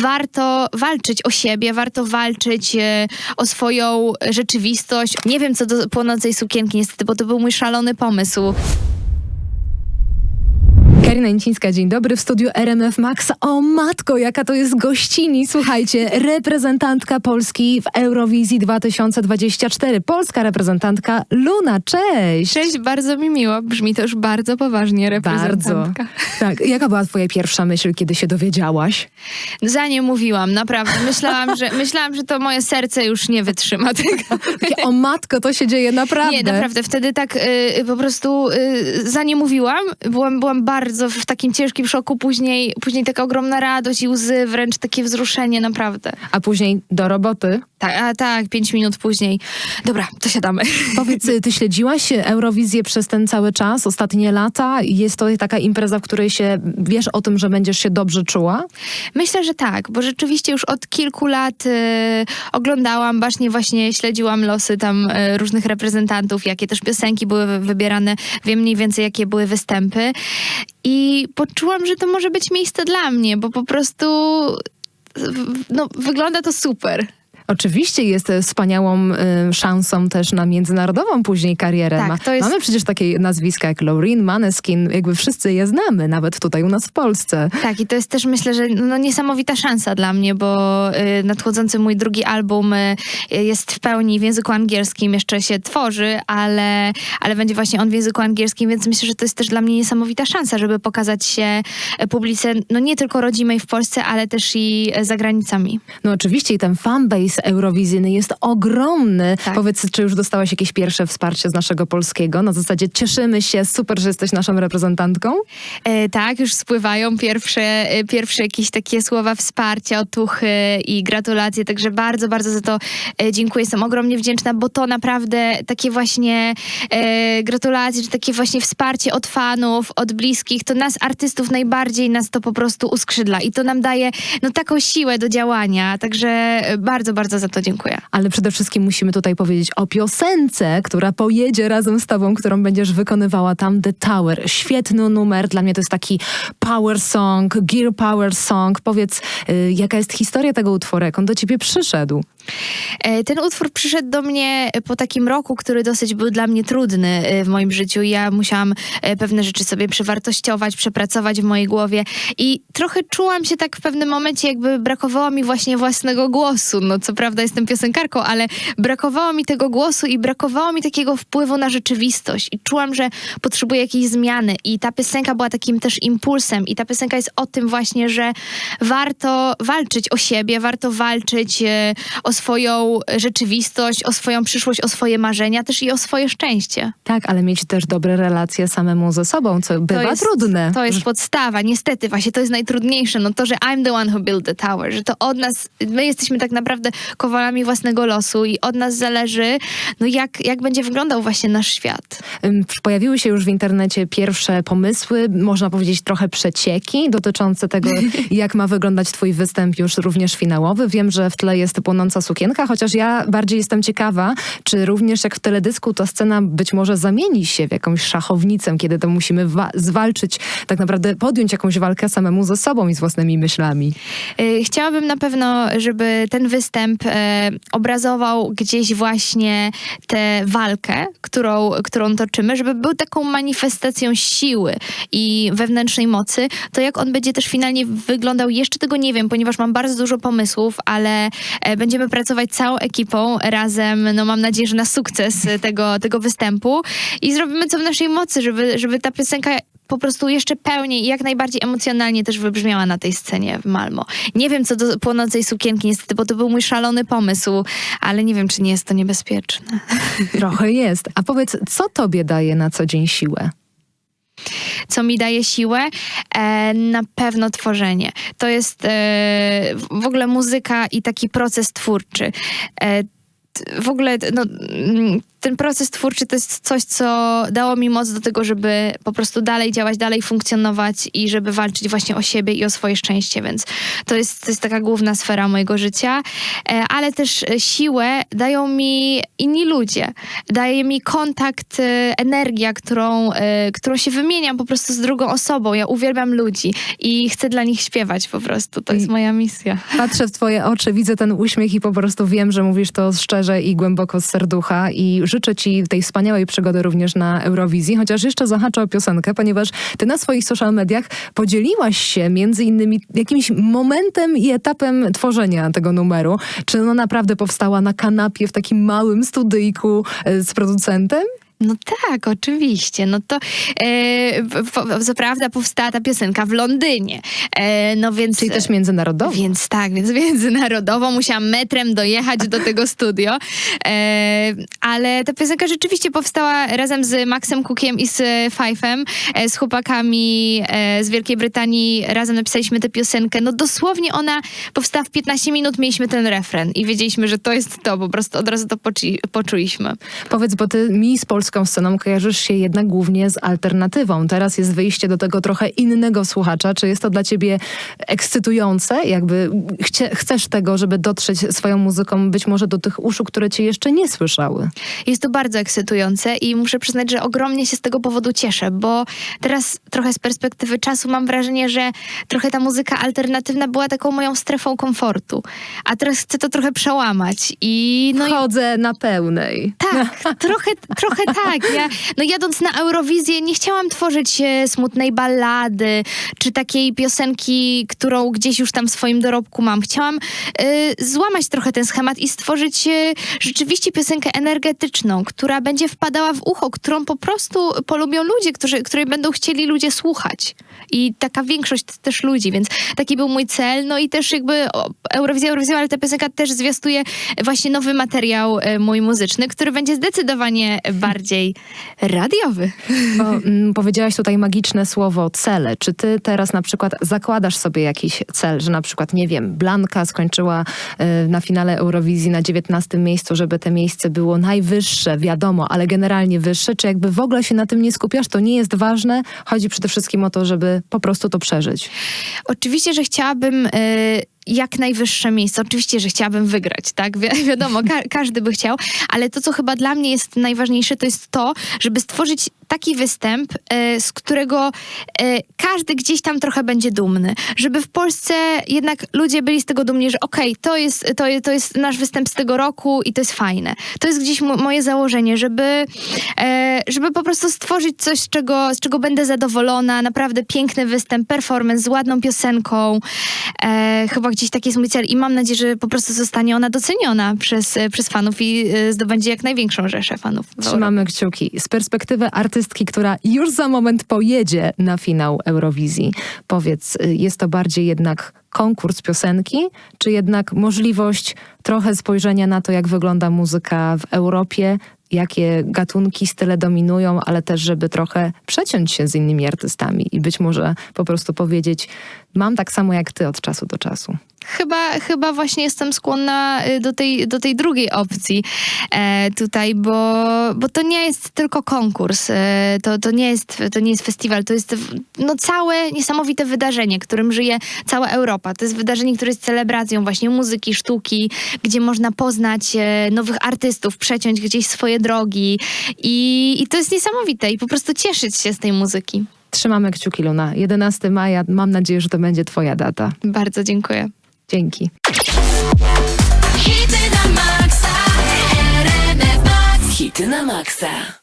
warto walczyć o siebie, warto walczyć e, o swoją rzeczywistość. Nie wiem co do płonącej sukienki niestety, bo to był mój szalony pomysł. Karina Incińska, dzień dobry w studiu RMF Max. O matko, jaka to jest gościni. Słuchajcie, reprezentantka Polski w Eurowizji 2024. Polska reprezentantka Luna, cześć! Cześć, bardzo mi miło. Brzmi to już bardzo poważnie, Bardzo. reprezentantka. Tak, jaka była twoja pierwsza myśl, kiedy się dowiedziałaś? Za nie mówiłam, naprawdę. Myślałam, że, myślałam, że to moje serce już nie wytrzyma tego. O matko, to się dzieje naprawdę. Nie, naprawdę. Wtedy tak y, po prostu y, za nie mówiłam. Byłam, byłam bardzo w takim ciężkim szoku. Później, później taka ogromna radość i łzy, wręcz takie wzruszenie, naprawdę. A później do roboty. Tak, a tak, pięć minut później. Dobra, to siadamy. Powiedz, ty śledziłaś Eurowizję przez ten cały czas, ostatnie lata? Jest to taka impreza, w której się wiesz o tym, że będziesz się dobrze czuła? Myślę, że tak, bo rzeczywiście już od kilku lat y, oglądałam, bacznie właśnie śledziłam losy tam y, różnych reprezentantów, jakie też piosenki były wy- wybierane, wiem mniej więcej jakie były występy i poczułam, że to może być miejsce dla mnie, bo po prostu no, wygląda to super. Oczywiście jest e, wspaniałą y, szansą też na międzynarodową później karierę. Tak, Ma, to jest- Mamy przecież takie nazwiska jak Loreen, Maneskin, jakby wszyscy je znamy, nawet tutaj u nas w Polsce. Tak, i to jest też myślę, że no, niesamowita szansa dla mnie, bo y, nadchodzący mój drugi album y, jest w pełni w języku angielskim, jeszcze się tworzy, ale, ale będzie właśnie on w języku angielskim, więc myślę, że to jest też dla mnie niesamowita szansa, żeby pokazać się publice, no nie tylko rodzimej w Polsce, ale też i za granicami. No oczywiście i ten fanbase eurowizyjny jest ogromny. Tak. Powiedz, czy już dostałaś jakieś pierwsze wsparcie z naszego polskiego? Na zasadzie cieszymy się, super, że jesteś naszą reprezentantką? E, tak, już spływają pierwsze, e, pierwsze jakieś takie słowa wsparcia, otuchy i gratulacje, także bardzo, bardzo za to e, dziękuję. Jestem ogromnie wdzięczna, bo to naprawdę takie właśnie e, gratulacje, czy takie właśnie wsparcie od fanów, od bliskich, to nas artystów najbardziej nas to po prostu uskrzydla i to nam daje no taką siłę do działania, także e, bardzo, bardzo za to dziękuję. Ale przede wszystkim musimy tutaj powiedzieć o piosence, która pojedzie razem z tobą, którą będziesz wykonywała tam The Tower. Świetny numer, dla mnie to jest taki power song, gear power song. Powiedz, y, jaka jest historia tego utworu, jak on do ciebie przyszedł? E, Ten utwór przyszedł do mnie po takim roku, który dosyć był dla mnie trudny e, w moim życiu. Ja musiałam e, pewne rzeczy sobie przewartościować, przepracować w mojej głowie i trochę czułam się tak w pewnym momencie, jakby brakowało mi właśnie własnego głosu. No co prawda jestem piosenkarką, ale brakowało mi tego głosu i brakowało mi takiego wpływu na rzeczywistość i czułam, że potrzebuję jakiejś zmiany i ta piosenka była takim też impulsem i ta piosenka jest o tym właśnie, że warto walczyć o siebie, warto walczyć e, o swoją rzeczywistość, o swoją przyszłość, o swoje marzenia, też i o swoje szczęście. Tak, ale mieć też dobre relacje samemu ze sobą, co bywa jest, trudne. To jest podstawa. Niestety, właśnie to jest najtrudniejsze. No to, że I'm the one who built the tower, że to od nas, my jesteśmy tak naprawdę kowalami własnego losu i od nas zależy, no jak, jak będzie wyglądał właśnie nasz świat. Pojawiły się już w internecie pierwsze pomysły, można powiedzieć trochę przecieki dotyczące tego, jak ma wyglądać twój występ już również finałowy. Wiem, że w tle jest płonąca sukienka, chociaż ja bardziej jestem ciekawa, czy również jak w teledysku ta scena być może zamieni się w jakąś szachownicę, kiedy to musimy wa- zwalczyć, tak naprawdę podjąć jakąś walkę samemu ze sobą i z własnymi myślami. Y, Chciałabym na pewno, żeby ten występ e, obrazował gdzieś właśnie tę walkę, którą, którą toczymy, żeby był taką manifestacją siły i wewnętrznej mocy. To jak on będzie też finalnie wyglądał, jeszcze tego nie wiem, ponieważ mam bardzo dużo pomysłów, ale e, będziemy pracować całą ekipą razem, no mam nadzieję, że na sukces tego, tego występu i zrobimy co w naszej mocy, żeby, żeby ta piosenka po prostu jeszcze pełniej i jak najbardziej emocjonalnie też wybrzmiała na tej scenie w Malmo. Nie wiem co do płonącej sukienki niestety, bo to był mój szalony pomysł, ale nie wiem, czy nie jest to niebezpieczne. Trochę jest. A powiedz, co tobie daje na co dzień siłę? Co mi daje siłę? E, na pewno tworzenie. To jest e, w ogóle muzyka i taki proces twórczy. E, w ogóle no, mm, ten proces twórczy to jest coś, co dało mi moc do tego, żeby po prostu dalej działać, dalej funkcjonować i żeby walczyć właśnie o siebie i o swoje szczęście, więc to jest, to jest taka główna sfera mojego życia, E, ale też e, siłę dają mi inni ludzie, daje mi kontakt, e, energia, którą, którą się wymieniam po prostu z drugą osobą. Ja uwielbiam ludzi i chcę dla nich śpiewać po prostu, to jest moja misja. Patrzę w twoje oczy, widzę ten uśmiech i po prostu wiem, że mówisz to szczerze i głęboko z serducha i życzę ci tej wspaniałej przygody również na Eurowizji, chociaż jeszcze zahaczę o piosenkę, ponieważ ty na swoich social mediach podzieliłaś się między innymi jakimś momentem i etapem tworzenia tego numeru. Czy ona naprawdę powstała na kanapie w takim małym studyjku e, z producentem? No tak, oczywiście. No to e, po, co prawda powstała ta piosenka w Londynie. E, no więc. Czyli też międzynarodowo? Więc tak, więc międzynarodowo musiałam metrem dojechać do tego studio. E, ale ta piosenka rzeczywiście powstała razem z Maxem Cookiem i z Fifem, e, z chłopakami e, z Wielkiej Brytanii. Razem napisaliśmy tę piosenkę. No dosłownie ona powstała w 15 minut, mieliśmy ten refren i wiedzieliśmy, że to jest to. Po prostu od razu to poczu- poczuliśmy. Powiedz, bo ty mi z polską sceną kojarzysz się jednak głównie z alternatywą. Teraz jest wyjście do tego trochę innego słuchacza. Czy jest to dla ciebie ekscytujące? Jakby chcie, chcesz tego, żeby dotrzeć swoją muzyką być może do tych uszu, które cię jeszcze nie słyszały? Jest to bardzo ekscytujące i muszę przyznać, że ogromnie się z tego powodu cieszę, bo teraz trochę z perspektywy czasu mam wrażenie, że trochę ta muzyka alternatywna była taką moją strefą komfortu, a teraz chcę to trochę przełamać i no i Chodzę na pełnej. tak, trochę, trochę tak. Ja, no jadąc na Eurowizję nie chciałam tworzyć e, smutnej ballady, czy takiej piosenki, którą gdzieś już tam w swoim dorobku mam. Chciałam e, złamać trochę ten schemat i stworzyć e, rzeczywiście piosenkę energetyczną, która będzie wpadała w ucho, którą po prostu polubią ludzie, którzy, której będą chcieli ludzie słuchać. I taka większość też ludzi, więc taki był mój cel. No i też jakby o, Eurowizja, Eurowizja, ale ta piosenka też zwiastuje właśnie nowy materiał mój muzyczny, który będzie zdecydowanie bardziej radiowy. Bo, mm, powiedziałaś tutaj magiczne słowo cele. Czy ty teraz na przykład zakładasz sobie jakiś cel, że na przykład, nie wiem, Blanka skończyła y, na finale Eurowizji na 19 miejscu, żeby te miejsce było najwyższe, wiadomo, ale generalnie wyższe, czy jakby w ogóle się na tym nie skupiasz, to nie jest ważne. Chodzi przede wszystkim o to, żeby po prostu to przeżyć. Oczywiście, że chciałabym e, jak najwyższe miejsce. Oczywiście, że chciałabym wygrać, tak? Wi- wiadomo, ka- każdy by chciał, ale to, co chyba dla mnie jest najważniejsze, to jest to, żeby stworzyć taki występ, e, z którego e, każdy gdzieś tam trochę będzie dumny. Żeby w Polsce jednak ludzie byli z tego dumni, że okej, to, jest, to, to jest nasz występ z tego roku i to jest fajne. To jest gdzieś mo- moje założenie, żeby, e, żeby po prostu stworzyć coś, z czego, z czego będę zadowolona. Naprawdę piękny występ, performance z ładną piosenką. Chyba gdzieś taki jest mój cel i mam nadzieję, że po prostu zostanie ona doceniona przez, przez fanów i zdobędzie jak największą rzeszę fanów. Trzymamy kciuki. Z perspektywy artystki, która już za moment pojedzie na finał Eurowizji, powiedz, y, jest to bardziej jednak konkurs piosenki, czy jednak możliwość trochę spojrzenia na to, jak wygląda muzyka w Europie, jakie gatunki, style dominują, ale też, żeby trochę przeciąć się z innymi artystami i być może po prostu powiedzieć, mam tak samo jak ty od czasu do czasu. Chyba, chyba właśnie jestem skłonna y, do tej, do tej drugiej opcji e, tutaj, bo, bo to nie jest tylko konkurs, e, to, to, nie jest, to nie jest festiwal, to jest no, całe niesamowite wydarzenie, którym żyje cała Europa. To jest wydarzenie, które jest celebracją właśnie muzyki, sztuki, gdzie można poznać e, nowych artystów, przeciąć gdzieś swoje drogi i, i to jest niesamowite i po prostu cieszyć się z tej muzyki. Trzymamy kciuki, Luna. 11 maja, mam nadzieję, że to będzie twoja data. Bardzo dziękuję. Dzięki. Hity na maksa, RMF Max. Hity na maksa.